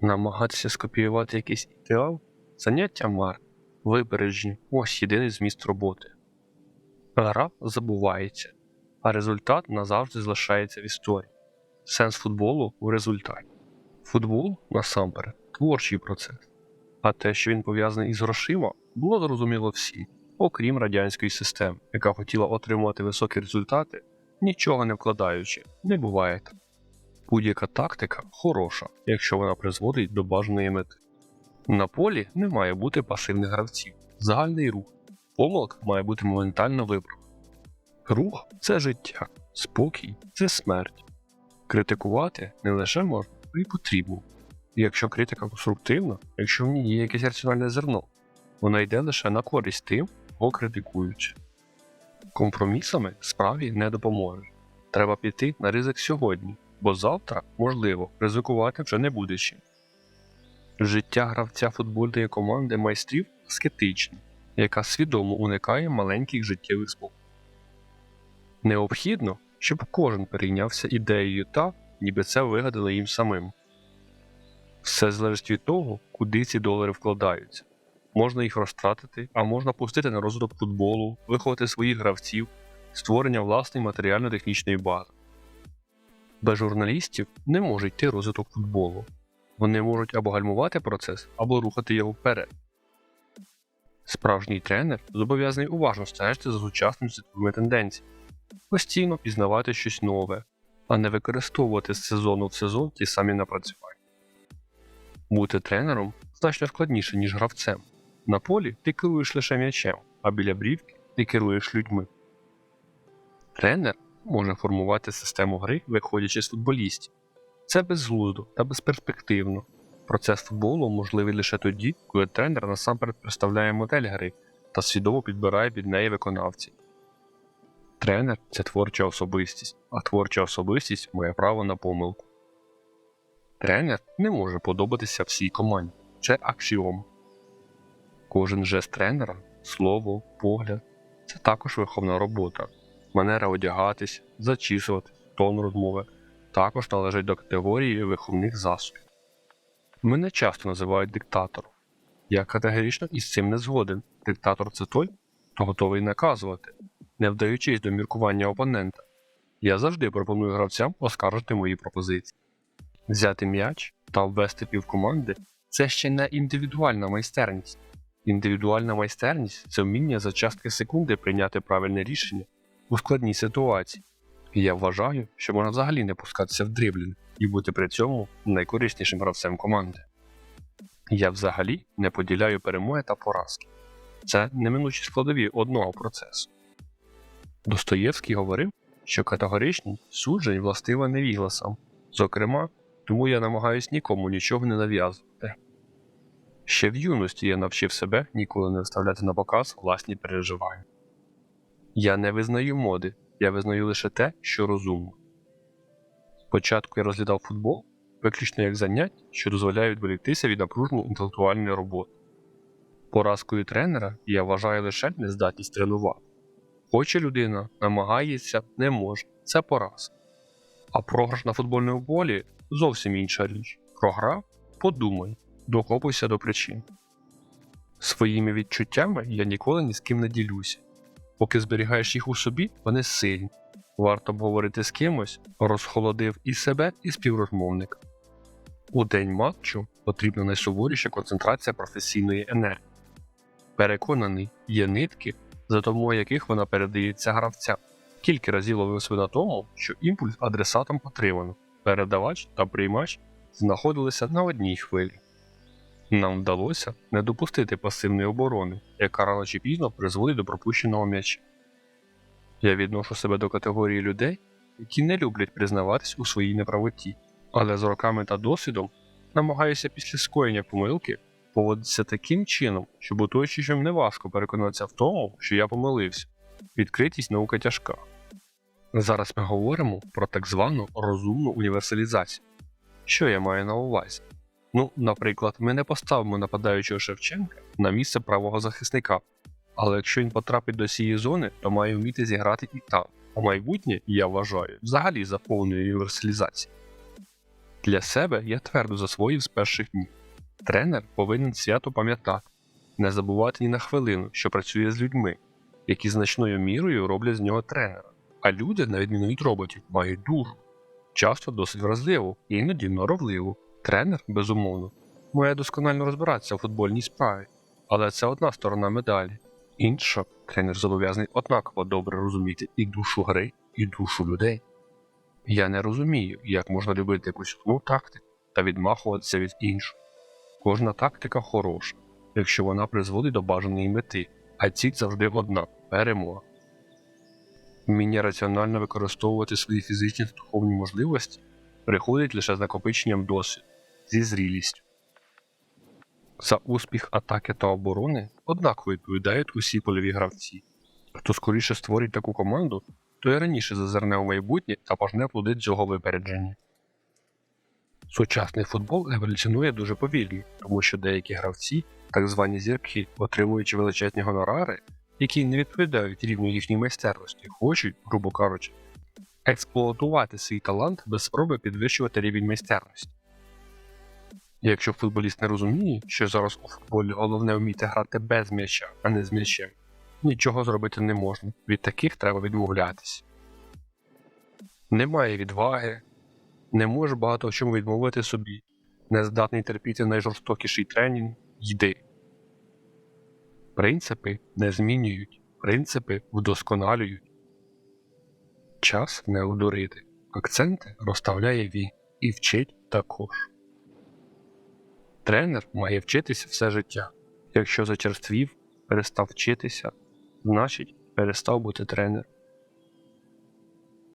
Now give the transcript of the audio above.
Намагатися скопіювати якийсь ідеал заняття мар, вибережні ось єдиний зміст роботи. Гра забувається, а результат назавжди залишається в історії. Сенс футболу у результаті. Футбол насамперед творчий процес. А те, що він пов'язаний із грошима, було зрозуміло всім, окрім радянської системи, яка хотіла отримувати високі результати, нічого не вкладаючи, не буває так. Будь-яка тактика хороша, якщо вона призводить до бажаної мети. На полі не має бути пасивних гравців, загальний рух. Помилка має бути моментально виправлена. Рух це життя, спокій це смерть. Критикувати не лише можна, а й потрібно. І якщо критика конструктивна, якщо в ній є якесь раціональне зерно, вона йде лише на користь тим, кого критикують. Компромісами справі не допоможе. Треба піти на ризик сьогодні, бо завтра, можливо, ризикувати вже не буде чим. Життя гравця футбольної команди майстрів аскетичне, яка свідомо уникає маленьких життєвих спокій. Необхідно, щоб кожен перейнявся ідеєю так, ніби це вигадали їм самим. Все залежить від того, куди ці долари вкладаються. Можна їх розтратити, а можна пустити на розвиток футболу, виховати своїх гравців, створення власної матеріально-технічної бази. Без журналістів не може йти розвиток футболу. Вони можуть або гальмувати процес, або рухати його вперед. Справжній тренер зобов'язаний уважно стежити за сучасними світовими тенденціями, постійно пізнавати щось нове, а не використовувати з сезону в сезон ті самі напрацювання. Бути тренером значно складніше, ніж гравцем. На полі ти керуєш лише м'ячем, а біля брівки ти керуєш людьми. Тренер може формувати систему гри, виходячи з футболістів. Це безглуздо та безперспективно. Процес футболу можливий лише тоді, коли тренер насамперед представляє модель гри та свідомо підбирає під неї виконавців. Тренер це творча особистість, а творча особистість має право на помилку. Тренер не може подобатися всій команді. Це аксіом. Кожен жест тренера, слово, погляд це також виховна робота. Манера одягатись, зачісувати, тон розмови також належать до категорії виховних засобів. Мене часто називають диктатором. Я категорично із цим не згоден. Диктатор це той, хто готовий наказувати, не вдаючись до міркування опонента. Я завжди пропоную гравцям оскаржити мої пропозиції. Взяти м'яч та ввести півкоманди це ще не індивідуальна майстерність. Індивідуальна майстерність це вміння за частки секунди прийняти правильне рішення у складній ситуації. І я вважаю, що можна взагалі не пускатися в дриблінг і бути при цьому найкориснішим гравцем команди. Я взагалі не поділяю перемоги та поразки. Це неминучі складові одного процесу. Достоєвський говорив, що категоричність суджень властива невігласам. Зокрема, тому я намагаюсь нікому нічого не нав'язувати. Ще в юності я навчив себе ніколи не вставляти на показ власні переживання. Я не визнаю моди, я визнаю лише те, що розумно. Спочатку я розглядав футбол виключно як заняття, що дозволяє відволіктися від напруженої інтелектуальної роботи. Поразкою тренера я вважаю лише нездатність тренувати. Хоче людина, намагається, не може це поразка. А програш на футбольному полі зовсім інша річ. Програв подумай, докопуйся до причин. Своїми відчуттями я ніколи ні з ким не ділюся. Поки зберігаєш їх у собі, вони сильні. Варто обговорити з кимось, розхолодив і себе, і співрозмовника. У день матчу потрібна найсуворіша концентрація професійної енергії. Переконаний, є нитки, за допомогою яких вона передається гравцям. Кілька разів ловив себе на тому, що імпульс адресатом потримано, передавач та приймач знаходилися на одній хвилі. Нам вдалося не допустити пасивної оборони, яка рано чи пізно призводить до пропущеного м'яча. Я відношу себе до категорії людей, які не люблять признаватись у своїй неправоті, але з роками та досвідом намагаюся після скоєння помилки поводитися таким чином, щоб оточуючим неважко переконатися в тому, що я помилився. Відкритість наука тяжка. Зараз ми говоримо про так звану розумну універсалізацію. Що я маю на увазі? Ну, наприклад, ми не поставимо нападаючого Шевченка на місце правого захисника, але якщо він потрапить до цієї зони, то має вміти зіграти і там. А майбутнє, я вважаю, взагалі за повною універсалізацією. Для себе я твердо засвоїв з перших днів. Тренер повинен свято пам'ятати, не забувати ні на хвилину, що працює з людьми, які значною мірою роблять з нього тренера. А люди, на відміну від роботів, мають душу, часто досить вразливу, іноді норовливу. Тренер, безумовно, має досконально розбиратися у футбольній справі, але це одна сторона медалі. Інша тренер зобов'язаний однаково добре розуміти і душу гри, і душу людей. Я не розумію, як можна любити якусь одну тактику та відмахуватися від іншої. Кожна тактика хороша, якщо вона призводить до бажаної мети, а ціль завжди одна перемога. Вміння раціонально використовувати свої фізичні та духовні можливості приходить лише з накопиченням досвіду, зі зрілістю. За успіх атаки та оборони однаково відповідають усі польові гравці. Хто скоріше створить таку команду, то і раніше зазирне у майбутнє та пожне плоди цього випередження. Сучасний футбол еволюціонує дуже повільно, тому що деякі гравці, так звані зірки, отримуючи величезні гонорари, які не відповідають рівню їхній майстерності, хочуть, грубо кажучи, експлуатувати свій талант без спроби підвищувати рівень майстерності. Якщо футболіст не розуміє, що зараз у футболі головне вміти грати без м'яча, а не з м'ячем, нічого зробити не можна. Від таких треба відмовлятися. Немає відваги, не може багато в чому відмовити собі, не здатний терпіти найжорстокіший тренінг йди. Принципи не змінюють, принципи вдосконалюють. Час не одурити. Акценти розставляє він і вчить також. Тренер має вчитися все життя. Якщо зачерствів, перестав вчитися, значить перестав бути тренером.